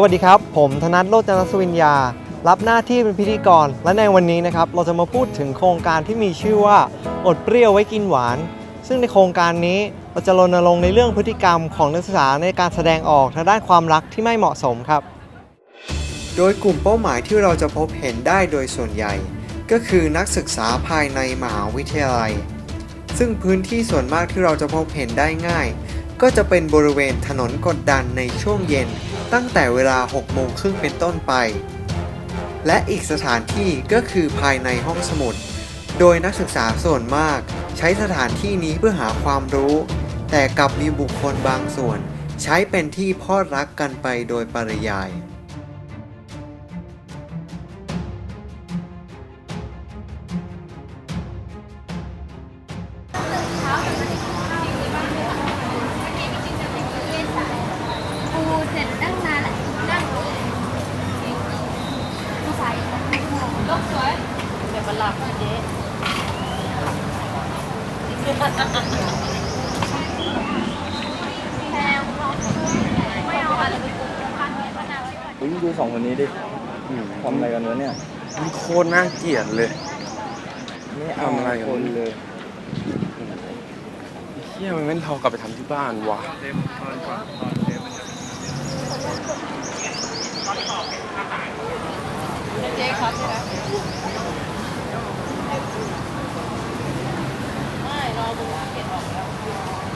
สวัสดีครับ ผมธนัทโรจนสวิญญา รับหน้าที่เป็นพิธีกร และในวันนี้นะครับ เราจะมาพูดถึงโครงการที่มีชื่อว่าอดเปรี้ยวไว้กินหวาน ซึ่งในโครงการนี้เราจะรณรงค์ในเรื่องพฤติกรรมของนักศึกษาในการแสดงออกทางด้านความรักที่ไม่เหมาะสมครับ โดยกลุ่มเป้าหมายที่เราจะพบเห็นได้โดยส่วนใหญ่ ก็คือนักศึกษาภายในมหาวิทยาลัย ซึ่งพื้นที่ส่วนมากที่เราจะพบเห็นได้ง่าย ก็จะเป็นบริเวณถนนกดดันในช่วงเย็น ตั้งแต่เวลา 6 โมงครึ่งเป็นต้นไป และอีกสถานที่ก็คือภายในห้องสมุด โดยนักศึกษาส่วนมากใช้สถานที่นี้เพื่อหาความรู้ แต่กลับมีบุคคลบางส่วน ใช้เป็นที่พอดรักกันไปโดยปริยาย วยเดี๋ยวมันหลับนะเจ๊แพงไม่เอาอะไรไปปลูกพันธุ์มะนาวไว้ก่อนเฮ้ยดูสองคนนี้ดิทำอะไรกันวะเนี่ยมันโคตรน่าเกลียดเลย ไม่ทำอะไรกัน คนเลยเฮียมันไม่เรากลับไปทำที่บ้านวะ เจ๊ครับใช่ไหมไม่รอดูว่าเก็บออกแล้ว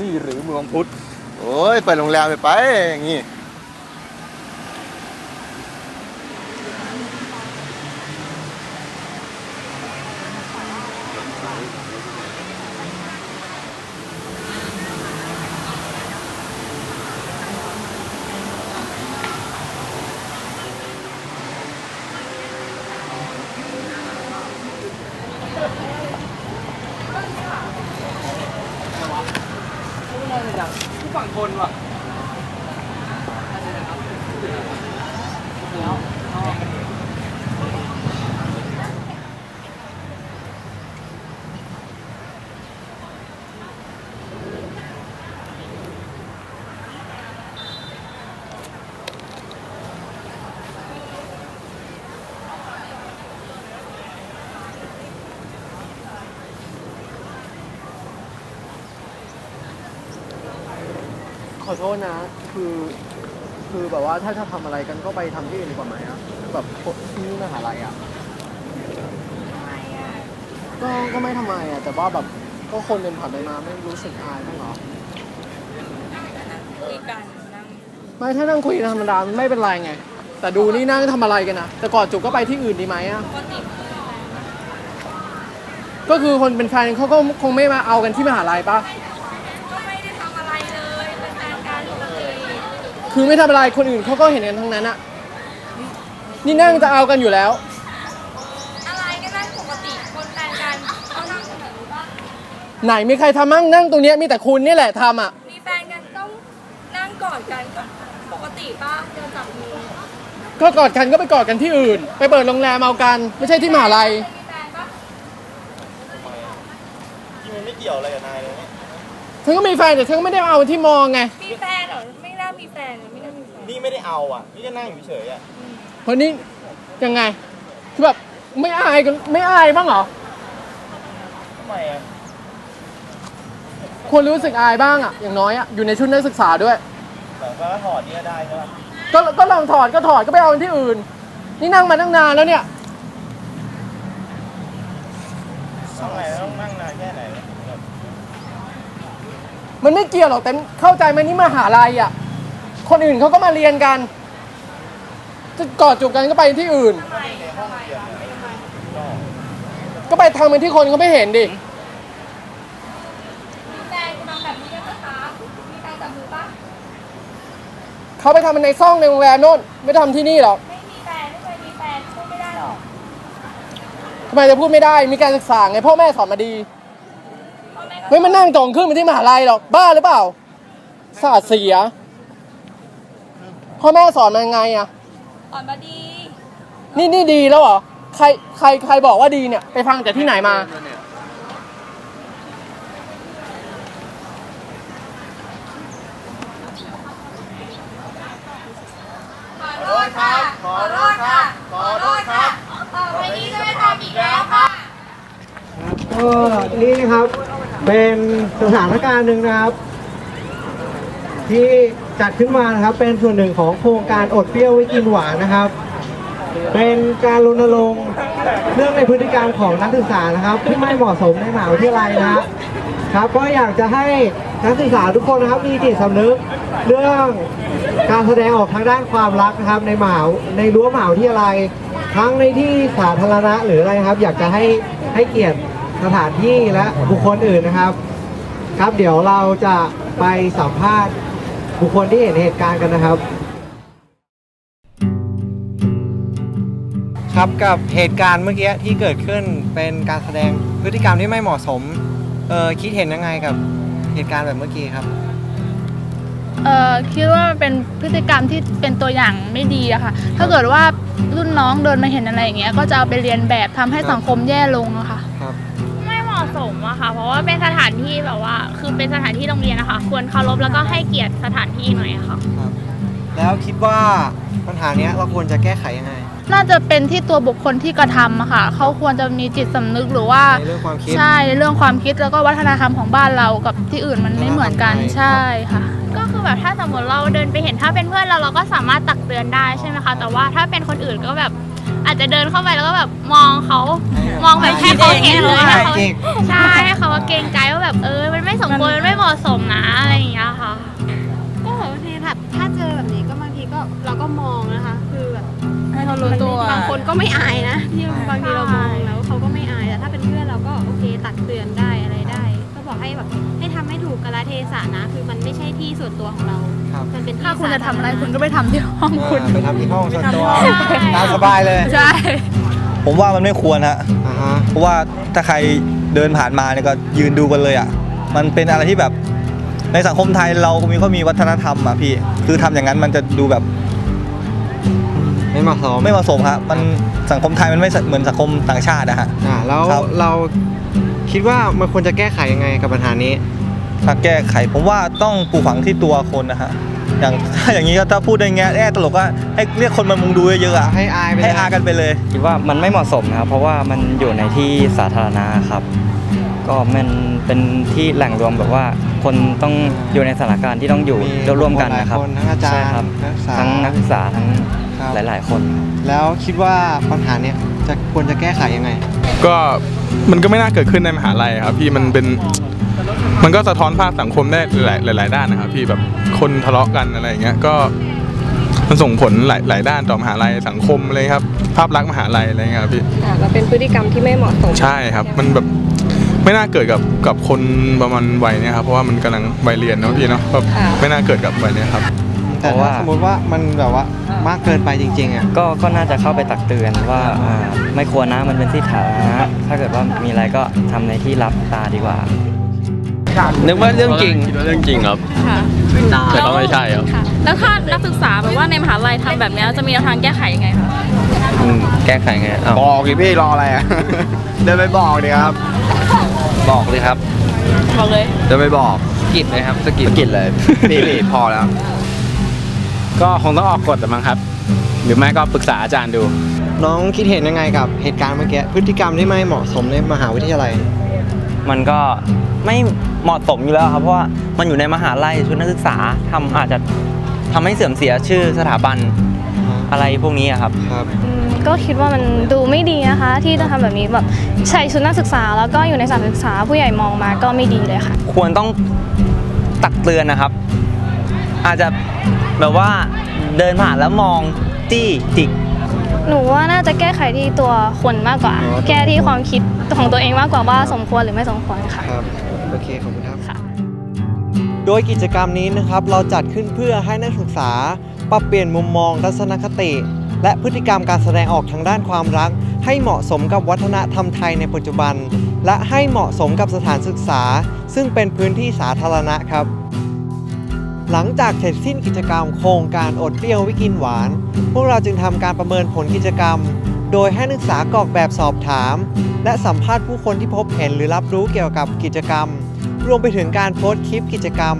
นี่หรือเมืองพุทธโอ้ยเปิดโรงแรมไปไปอย่างงี้ ขอโทษนะ คือ คือแบบว่าถ้าจะทำอะไรกันก็ไปทำที่อื่นดีกว่าไหมอะแบบที่นี่มหาลัยอะก็ก็ไม่ทำไมอะแต่ว่าแบบก็คนเดินผ่านไปมาไม่รู้สึกอายบ้างเหรอ คุยกันนั่งไม่ถ้านั่งคุยกันธรรมดามันไม่เป็นไรไง แต่ดูนี่นั่งทำอะไรกันนะแต่ก่อนจุกก็ไปที่อื่นดีไหมอะปกติก็คือคนเป็นแฟนเขาก็คงไม่มาเอากันที่มหาลัยปะ ก็ไม่ได้ทำอะไรเลย เป็นแฟนกันปกติ คือไม่ทำอะไรคนอื่นเขาก็เห็นกันทั้งนั้นอะนี่นั่งจะเอากันอยู่แล้ว อะไรก็นั่งปกติคนแฟนกันเขานั่งกันแบบนี้ปะไหนมีใครทำมั่งนั่งตรงเนี้ยมีแต่คุณนี่แหละทำอะมีแฟนกันต้องนั่งกอดกันก็ปกติปะเดินจับมือก็กอดกันก็ไปกอดกันที่อื่น ไปเปิดโรงแรมเอากัน ไม่ใช่ที่มหาลัยมีแฟนปะกี่ยวอะไรกับนายเลยเนี่ยฉันก็มีแฟนแต่ฉันก็ไม่ได้เอาที่มองไงมีแฟนเหรอ ไม่น่ามีแฟนไม่ น่ามีแฟนนี่ไม่ได้เอาอะ นี่ก็นั่งอยู่เฉยๆอะ เพราะนี่ยังไงคือแบบไม่อายกันไม่อายบ้างเหรอทำไมอะ ควรรู้สึกอายบ้างอะอย่างน้อยอะอยู่ในชุดนักศึกษาด้วย แต่ก็ถอดนี่ก็ได้ใช่ปะก็ก็ลองถอดก็ถอดก็ไปเอาที่อื่น นี่นั่งมาตั้งนานแล้วเนี่ยต้องไหนต้องนั่งนานแค่ไหนแบบมันไม่เกี่ยวหรอกแต่เข้าใจไหมนี่มหาลัยอะ คนอื่นเขาก็มาเรียนกัน จะกอดจูบกันก็ไปที่อื่น ก็ไปทำเป็นที่คนเขาไม่เห็นดิ มีแฟนคุณทำแบบนี้ได้ไหมคะ มีแฟนจับมือปะเขาไปทำมันในซ่องในโรงแรมโน่นไม่ทำที่นี่หรอกไม่มีแฟนไม่เคยมีแฟนพูดไม่ได้หรอกทำไมจะพูดไม่ได้มีการศึกษาไงพ่อแม่สอนมาดีพ่อแม่ก็ไม่มานั่งจองขึ้นไปที่มหาลัยหรอกบ้าหรือเปล่าศาสตร์เสีย พ่อแม่สอนมาไงอะสอนมาดี นี่นี่ดีแล้วเหรอใครใครใครบอกว่าดีเนี่ย ไปฟังจากที่ไหนมา ขอโทษค่ะ ขอโทษค่ะ ขอโทษค่ะ ต่อไปนี้จะไม่ทำอีกแล้วค่ะ ก็นี่นะครับเป็นสถานการณ์หนึ่งนะครับ ที่จัดขึ้นมานะครับเป็นส่วนหนึ่งของโครงการอดเปรี้ยวไว้กินหวานนะครับ เป็นการรณรงค์เรื่องในพฤติกรรมของนักศึกษานะครับ ที่ไม่เหมาะสมในมหาวิทยาลัยนะครับครับก็อยากจะให้นักศึกษาทุกคนนะครับมีจิตสำนึกเรื่องการแสดงออกทางด้านความรักนะครับ ในมหาในรั้วมหาวิทยาลัยทั้งในที่สาธารณะหรืออะไรนะครับ อยากจะให้ให้เกียรติสถานที่และบุคคลอื่นนะครับ ครับเดี๋ยวเราจะไปสัมภาษณ์ บุคคลที่เห็นเหตุการณ์กันนะครับ ครับกับเหตุการณ์เมื่อกี้ที่เกิดขึ้นเป็นการแสดงพฤติกรรมที่ไม่เหมาะสมเออคิดเห็นยังไงกับเหตุการณ์แบบเมื่อกี้ครับเอ่อคิดว่ามันเป็นพฤติกรรมที่เป็นตัวอย่างไม่ดีอะค่ะ ถ้าเกิดว่ารุ่นน้องเดินมาเห็นอะไรอย่างเงี้ยก็จะเอาไปเรียนแบบทำให้ครับสังคมแย่ลงอะค่ะ สมอะค่ะ เพราะว่าเป็นสถานที่แบบว่า คือเป็นสถานที่โรงเรียนนะคะ ควรเคารพแล้วก็ให้เกียรติสถานที่หน่อยอะค่ะ ครับ แล้วคิดว่าปัญหาเนี้ยเราควรจะแก้ไขยังไง น่าจะเป็นที่ตัวบุคคลที่กระทำอะค่ะ เขาควรจะมีจิตสำนึกหรือว่า ในเรื่องความคิด ใช่ในเรื่องความคิดแล้วก็วัฒนธรรมของบ้านเรากับที่อื่นมันไม่เหมือนกันวัฒนธรรมไทยใช่ค่ะ ก็คือแบบถ้าสมมติเราเดินไปเห็นถ้าเป็นเพื่อนเราเราก็สามารถตักเตือนได้ใช่ไหมคะ แต่ว่าถ้าเป็นคนอื่นก็แบบ อาจจะเดินเข้าไปแล้วก็แบบมองเขามองแบบให้เขาเห็นเลยให้เขาจริงใช่ให้เขาว่าเกรงใจว่าแบบเออ มันไม่สมควรมันไม่เหมาะสมนะอะไรอย่างเงี้ยค่ะก็บางทีแบบถ้าเจอแบบนี้ก็บางทีก็เราก็มองนะคะ คือแบบให้เขารู้ตัวบางคนก็ไม่อายนะที่บางทีเรามองแล้วเขาก็ไม่อายแต่ถ้าเป็นเพื่อนเราก็โอเคตักเตือนได้อะไรได้ก็ บอกให้แบบให้ทำให้ถูกกาลเทศะนะ คือมันไม่ใช่ที่ส่วนตัวของเรา ครับ มันเป็นที่ถ้าคุณจะทำอะไรสาธาคุณก็ไปทำที่ห้องคุณอ่าไปทำที่ห้องส่วนตัวใช่ตามสบายเลยใช่ ผมว่ามันไม่ควรฮะ อ่าฮะ เพราะว่าถ้าใครเดินผ่านมาเนี่ยก็ยืนดูกันเลยอะ มันเป็นอะไรที่แบบในสังคมไทยเรามีก็มีวัฒนธรรมอะพี่ คือทำอย่างนั้นมันจะดูแบบไม่เหมาะสมไม่เหมาะสมครับมันสังคมไทยมันไม่เหมือนสังคมต่างชาตินะฮะ อ่าแล้วครับ เรา คิดว่ามันควรจะแก้ไขยังไงกับปัญหานี้ ถ้าแก้ไขผมว่าต้องปลูกฝังที่ตัวคนนะฮะอย่างถ้าอย่างนี้ก็ถ้าพูดในแง่แง่ตลกก็ให้เรียกคนมามุงดูเยอะๆอะให้อายไปเลย ให้อากันไปเลย คิดว่ามันไม่เหมาะสมนะครับ เพราะว่ามันอยู่ในที่สาธารณะครับ ก็มันเป็นที่แหล่งรวมแบบว่า คนต้องอยู่ในสถานการณ์ที่ต้องอยู่มีร่วมกันนะครับหลายคนทั้งอาจารย์ใช่ครับนักศึกษาทั้งนักศึกษาทั้งครับ หลาย ๆ คน แล้วคิดว่าปัญหาเนี้ย จะควรจะแก้ไขยังไง ก็มันก็ไม่น่าเกิดขึ้นในมหาลัยครับพี่มันเป็นมันก็สะท้อนภาพสังคมได้หลายหลายๆด้านนะครับพี่แบบคนทะเลาะกันอะไรอย่างเงี้ยก็มันส่งผลหลายหลายด้านต่อมหาลัยสังคมเลยครับ ภาพลักษณ์มหาลัยอะไรเงี้ยครับพี่เราเป็นพฤติกรรมที่ไม่เหมาะสมใช่ครับ มันแบบไม่น่าเกิดกับกับคนประมาณวัยเนี้ยครับเพราะว่ามันกำลังวัยเรียนเนาะพี่เนาะแบบไม่น่าเกิดกับวัยเนี้ยครับ แต่เพราะถ้าว่า สมมติว่ามันแบบว่ามากเกินไปจริงๆอะก็ก็น่าจะเข้าไปตักเตือนว่าอ่าไม่ควรนะมันเป็นที่สาธารณะถ้าเกิดว่ามีอะไรก็ทำในที่รับตาดีกว่า นึกว่าเรื่องจริง คิดว่าเรื่องจริงครับแต่ก็ไม่ใช่ครับแล้วถ้านักศึกษาแบบว่าในมหาลัยทำแบบนี้จะมีแนวทางแก้ไขยังไงคะแก้ไขไงอ้าวบอกดิพี่รออะไรอะ เดินไปบอกดิครับ บอกเลยครับบอกเลยจะไปบอกกิดเลยครับสกิดกิดเลย พี่พี่พอแล้ว ก็คงต้องออกกฎแต่มั้งครับ หรือไม่ก็ปรึกษาอาจารย์ดู น้องคิดเห็นยังไงกับเหตุการณ์เมื่อกี้พฤติกรรมที่ไม่เหมาะสมในมหาวิทยาลัย มันก็ไม่เหมาะสมอยู่แล้วครับ เพราะว่ามันอยู่ในมหาลัยชุดนักศึกษาทำอาจจะทำให้เสื่อมเสียชื่อสถาบันอะไรพวกนี้อะครับ ครับก็คิดว่ามันดูไม่ดีนะคะ ที่จะทำแบบนี้แบบใส่ชุดนักศึกษา แล้วก็อยู่ในสถานศึกษาผู้ใหญ่มองมาก็ไม่ดีเลยค่ะ ควรต้องตักเตือนนะครับ อาจจะแบบว่าเดินผ่านแล้วมองจี้จิก หนูว่าน่าจะแก้ไขที่ตัวคนมากกว่า อ๋อ แก้ที่ความคิดของตัวเองมากกว่าว่าสมควรหรือไม่สมควรค่ะ ครับ โอเค ขอบคุณครับโดยกิจกรรมนี้นะครับ เราจัดขึ้นเพื่อให้นักศึกษา ปรับเปลี่ยนมุมมองทัศนคติ และพฤติกรรมการแสดงออกทางด้านความรัก ให้เหมาะสมกับวัฒนธรรมไทยในปัจจุบัน และให้เหมาะสมกับสถานศึกษา ซึ่งเป็นพื้นที่สาธารณะครับ หลังจากเสร็จสิ้นกิจกรรมโครงการอดเปรี้ยววิกินหวาน พวกเราจึงทำการประเมินผลกิจกรรม โดยให้นักศึกษากรอกแบบสอบถาม และสัมภาษณ์ผู้คนที่พบเห็นหรือรับรู้เกี่ยวกับกิจกรรม รวมไปถึงการโพสต์คลิปกิจกรรม